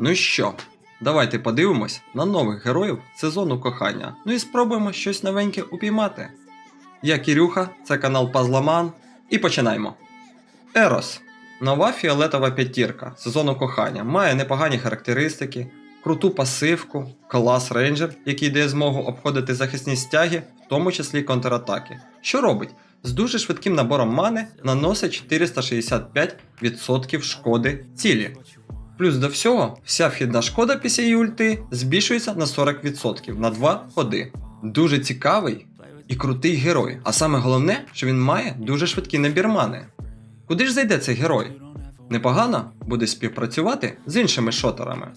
Ну що, давайте подивимось на нових героїв сезону кохання. Ну і спробуємо щось новеньке упіймати. Я Кірюха, це канал Пазламан. І починаємо. Ерос. Нова фіолетова п'ятірка сезону кохання. Має непогані характеристики, круту пасивку, клас рейнджер, який дає змогу обходити захисні стяги, в тому числі контратаки. Що робить? З дуже швидким набором мани наносить 465% шкоди цілі. Плюс до всього, вся вхідна шкода після її ульти збільшується на 40% на 2 ходи. Дуже цікавий і крутий герой. А саме головне, що він має дуже швидкий набір мани. Куди ж зайде цей герой? Непогано буде співпрацювати з іншими шотерами.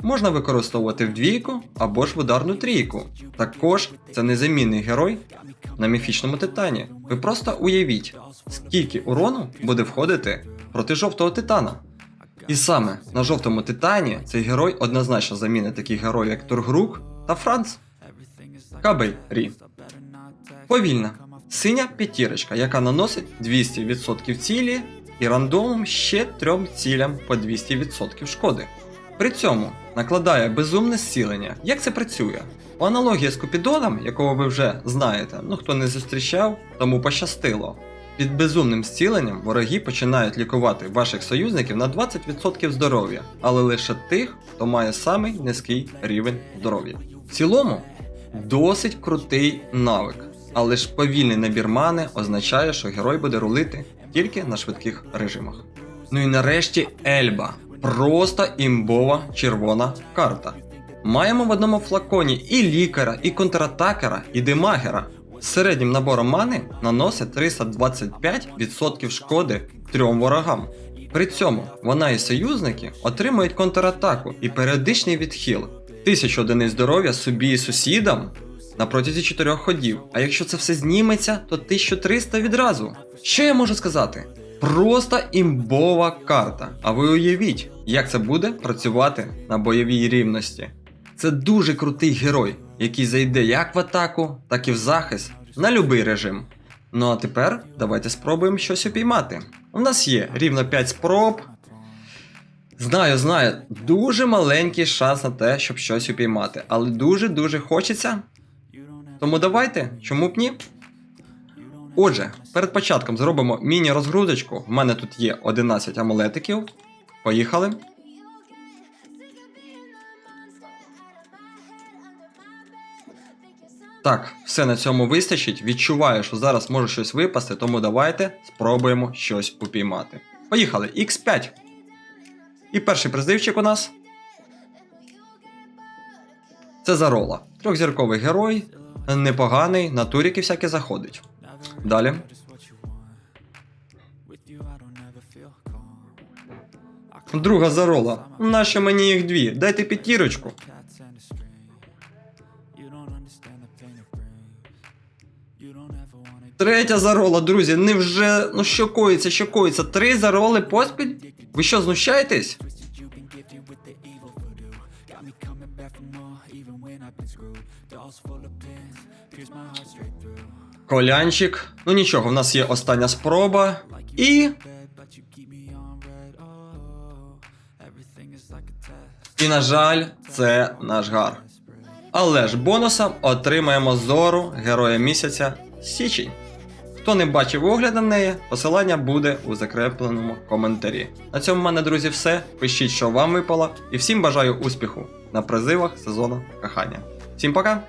Можна використовувати в двійку або ж в ударну трійку. Також це незамінний герой на міфічному титані. Ви просто уявіть, скільки урону буде входити проти жовтого титана. І саме на жовтому титані цей герой однозначно замінить таких героїв, як Тургрук та Франц. Кабель Рі. Повільна. Синя п'ятірочка, яка наносить 200% цілі і рандомом ще трьом цілям по 200% шкоди. При цьому накладає безумне зцілення. Як це працює? По аналогії з Купідоном, якого ви вже знаєте, ну хто не зустрічав, тому пощастило. Під безумним зціленням вороги починають лікувати ваших союзників на 20% здоров'я, але лише тих, хто має самий низький рівень здоров'я. В цілому досить крутий навик, але ж повільний набір мани означає, що герой буде рулити тільки на швидких режимах. Ну і нарешті Ельба. Просто імбова червона карта. Маємо в одному флаконі і лікаря, і контратакера, і демагера. Середнім набором мани наносить 325% шкоди трьом ворогам. При цьому вона і союзники отримують контратаку і періодичний відхил. 1000 одиниць здоров'я собі і сусідам на протязі 4 ходів. А якщо це все зніметься, то 1300 відразу. Що я можу сказати? Просто імбова карта. А ви уявіть, як це буде працювати на бойовій рівності. Це дуже крутий герой, який зайде як в атаку, так і в захист на будь-який режим. Ну а тепер давайте спробуємо щось упіймати. У нас є рівно 5 спроб. Знаю, знаю, дуже маленький шанс на те, щоб щось упіймати, але дуже-дуже хочеться. Тому давайте, чому б ні? Отже, перед початком зробимо міні-розгрузочку. В мене тут є 11 амулетиків. Поїхали. Так, все на цьому вистачить. Відчуваю, що зараз може щось випасти, тому давайте спробуємо щось упіймати. Поїхали, X5. І перший призивчик у нас. Це Зарола. Трьохзірковий герой, непоганий, на туріки всяке заходить. Далі. Друга зарола. Нащо мені їх дві? Дайте п'ятірочку. Третя зарола, друзі, невже. Ну що коїться, що коїться? Три зароли поспіль? Ви що, знущаєтесь? Колянчик. Ну нічого, в нас є остання спроба. І. І, на жаль, це наш гар. Але ж бонусом отримаємо зору Героя місяця Січень. Хто не бачив огляд на неї, посилання буде у закрепленому коментарі. На цьому в мене, друзі, все. Пишіть, що вам випало, і всім бажаю успіху на призивах сезону кохання. Всім пока!